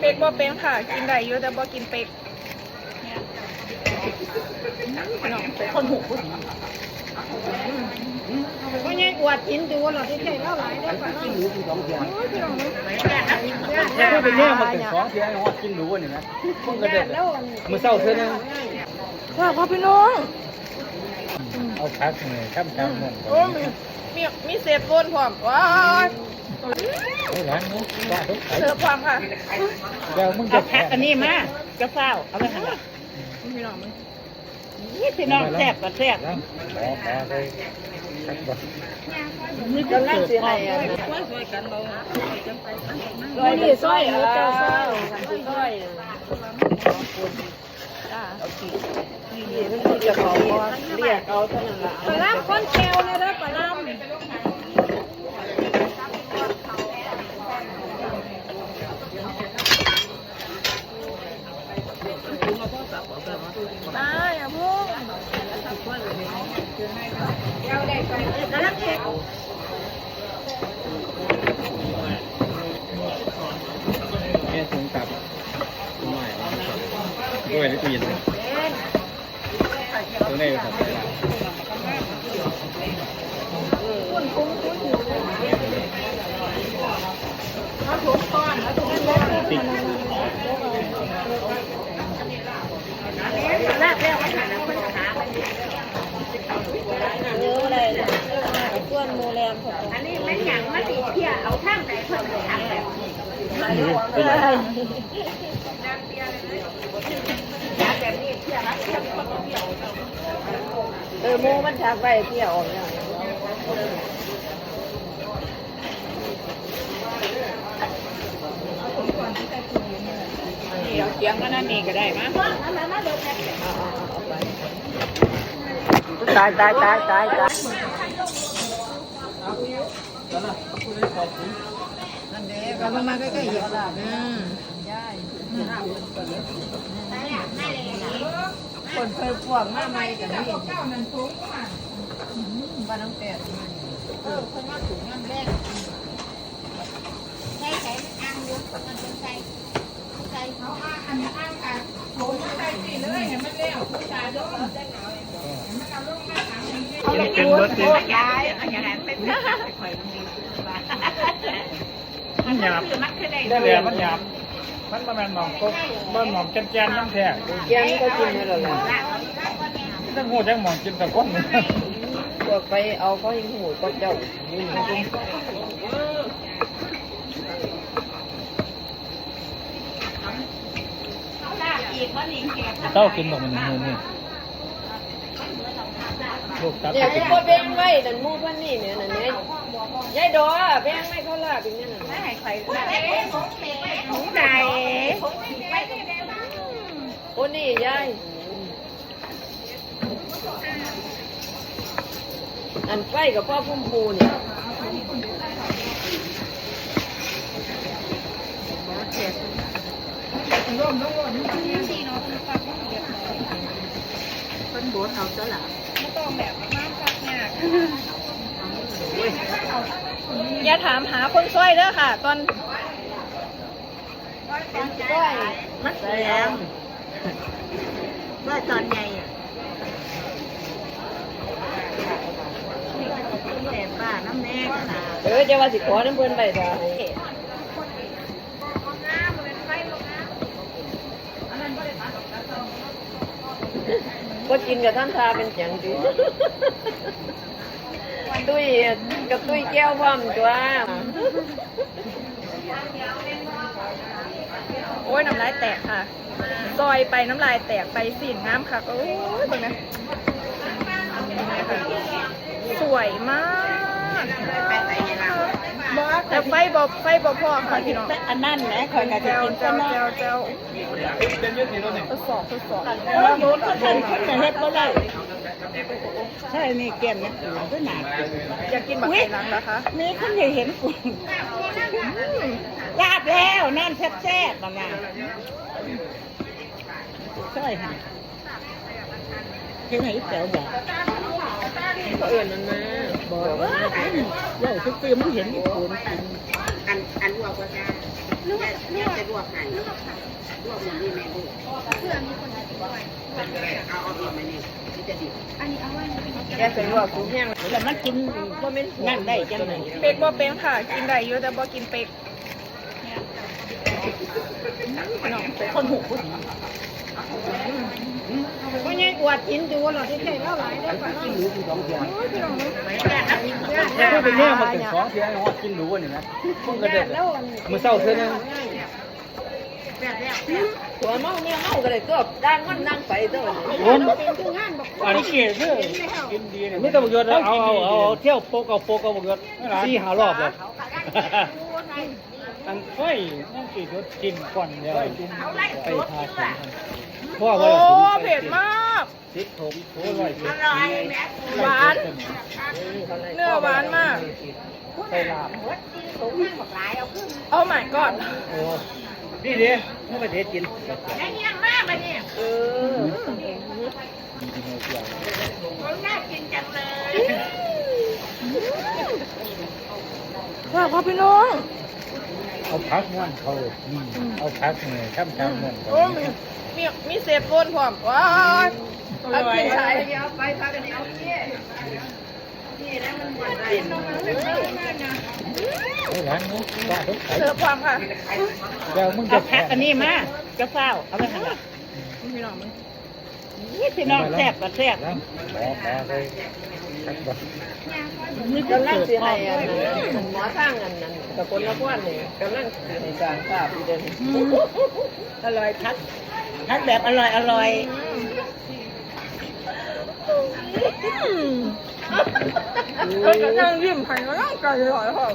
เป็กบ่เป็นค่ะ กินได้อยู่แต่บ่กินเป็กคนหูก็ยังอวดกินดูเราที่ใจเล่าหลายได้ป่ะกินหรูกินสองเทียนแล้แล้ววเป็นเนี่ยมันเป็นสองเทียนฮอดกินหรูนี่นะคนก็เด็ดมื้อเช้าเท่านึงค่ะพ่อพี่น้องเอาพักนี่ครับครับนั่นโอ้มีมีมีเศษบนพร้อมว้าย ไอ้หลานนี่ว่าทุกเสิร์ฟพร้อมค่ะเดี๋ยวมึงเอาจะแพ็คอันนี้มาจะเฝ้าเอาไปหันละพี่น้องมึงนี่พี่น้องแซ่บกับแซ่บแล้วขอขอเลยครับบ่นี่ก็น่าสิให้อะซอยนี่ซอยเออเจ้าเฝ้าซอยจ้านี่มันคือจะเขาว่าเรียกเอาเท่านั้นละปลาล่ำคนแก้วเนี่ยนะปลาล่ำ ได้อะพวก แม่ถุงกับใหม่ด้วยในตู้เย็นเลยตัวนี้ครับติดเนื้ออะไรส่ว นโมแรมผมอันนี้มันหยังมาติเทียเอาทางไหนเพิ่นเลยทางแบบนี้เอออยากแบบนี้เทียรักเทียคนเทียวเออโมมันชักไปเที่ยวออกเนี่ยเดี๋ยวเสียงก็นั่นนี่ก็ได้มั้ยตายตายตายตายตาย เรามาใกล้ๆอีกอืมคนเคยพวกมาใหม่กันนี่บ้านน้องแปดใช่ใช่มันอ้างอยู่มันเป็นใสใสเขาอ้างอันนี้อ้างกันกินเป็นเบิร์ดสิยายอันนี้เป็นข่อยมีมันหยาบมันคือได้ ได้เลยมันหยาบมันประมาณหนองกบบ้านหนองแก่นๆน้ำแท้แกงก็กินไม่หรอกล่ะตั้งหูจังหมองกินแต่ก้นพวกไปเอาเขาหิ้งหูก็เจ้านี่นะอีกว่าลิงแก่เต้ากินหมดมันมือนี่ลูกตับเนี่ยที่พ่อแบ่งไว้นั่นหมู่เพันนี่เนี่ยนั่นเนี่ย ยายดอแบงไม่เขาลาบอย่างนี้น่ะไม่ให้ใครถุงไหนโอ้นี่ยายอันไฟกับพ่อพุ่มพูเนี่ยเป็นบดเอาเจะหล่ะไม่ต้องแบบมากๆเนี่ยาถามหาคนซ้อยเด้อค่ะ ตอนก้อยมัดแล้ว่าตอนใหญ่อะแต่ป้าน้ำแน่ขนาดเออจะว่าสิขอน้ำเพิ่นไปจ้ะก็กินกับท่านทาเป็นอย่างดี ตุ้ยกับตุ้ยแก้วพร้อมตัวโอ้ยน้ำลายแตกค่ะ ซอยไปน้ำลายแตกไปสีนน้ำค่ะโอ้ยตรงนี้สวยมากแต่ไฟบอไฟบอพอค่ะพี่น้องอันนั้นแหละคอยกับจะเจ้ากินเจ้าซะเนาะเจ้าเจ้าเป็นยืดนี่ตัวนี้ทดสอบทดสอบแล้วรู้ก็ทันคนจะเฮ็ดบ่ได้ ใช่นี่แก้มนี่ก็หนาอยากกินแบบไหนหลังนะคะมีคนอยากเห็นกูลาบแล้วนั่นแซ่บๆมามาใช่ค่ะเห็นไหนแต๋วบอกเอื่นมันมาบอกว่าเล่าทุกปีมันเห็นญี่ปุ่นกินอันอันว่าก็ได้ ลวกลวกลวกค่ะลวกค่ะลวกมันนี่แม่ลูกเพื่อมีคนมาติดด้วยเอาเอาอีกมานี่จะดิบอันนี้เอาไว้ในนี้แกใส่ลวกกูแห้งแล้วมันกินก็ไม่นั่นได้จังเลยเป็กบ่เป็นค่ะ กินได้เยอะแต่บ่กินเป็กน้องเป็กคนหูผู้ ดีบ่ยังอวดกินดูหรอที่ใส่เล่าหลายเด้อปลาล่ำแล้วเป็นเนี่ยมันเป็นของเสียงว่ากินรู้นี่นะมึงก็เด็ดมือเศร้าเท่านั้นตัวเมาเนี่ยเมาก็เลยก็ด้านมันนั่งไปเด้อผมอันนี้เกียร์เด้อกินดีเนี่ยไม่ต้องบุกยศเอาเอาเอาเที่ยวโปกเอาโปกเอาบกยศสี่หารอบเลยอันเฮ้ยนั่นกี่ยศกินก่อนเดี๋ยวไปทาสี พราะว่าโอ้เผ็ดมาก สิบถมโอ้ยร้อยสิบหวาน เนื้อหวานมาก ไปลาบโอ้ my god โอ้นี่ดิไม่ไปเทศกินเออว่าพ่อพี่น้อง เอาพักม้วนเขาเอาพักเนี่ยข้ามข้ามม้วนโอ้มีมีมีเศษก้นพร้อมว้ายอันกินใช้เอาไปพากันเอาเกี้ยนี่นะมันหวานได้โอ้ร้านนี้ว่าทุกไข่เสิร์ฟความค่ะเดี๋ยวมึงเอาจะแพ็คอันนี้มาจะเฝ้าเอาไปหั่นล่ะพี่น้องมึง นี่พี่น้องแซ่บก็แซ่บแล้วขอขอเลยสักบาทนี่กำลังสิให้อันนั้นหมอทางอันนั้นตะกนละพวนนี่กำลังสิให้สร้างภาพอีเด้ออร่อยทักทักแบบอร่อยอร่อยก็จะนั่งยิ้มหันก็นั่งไกลเลยค่ะ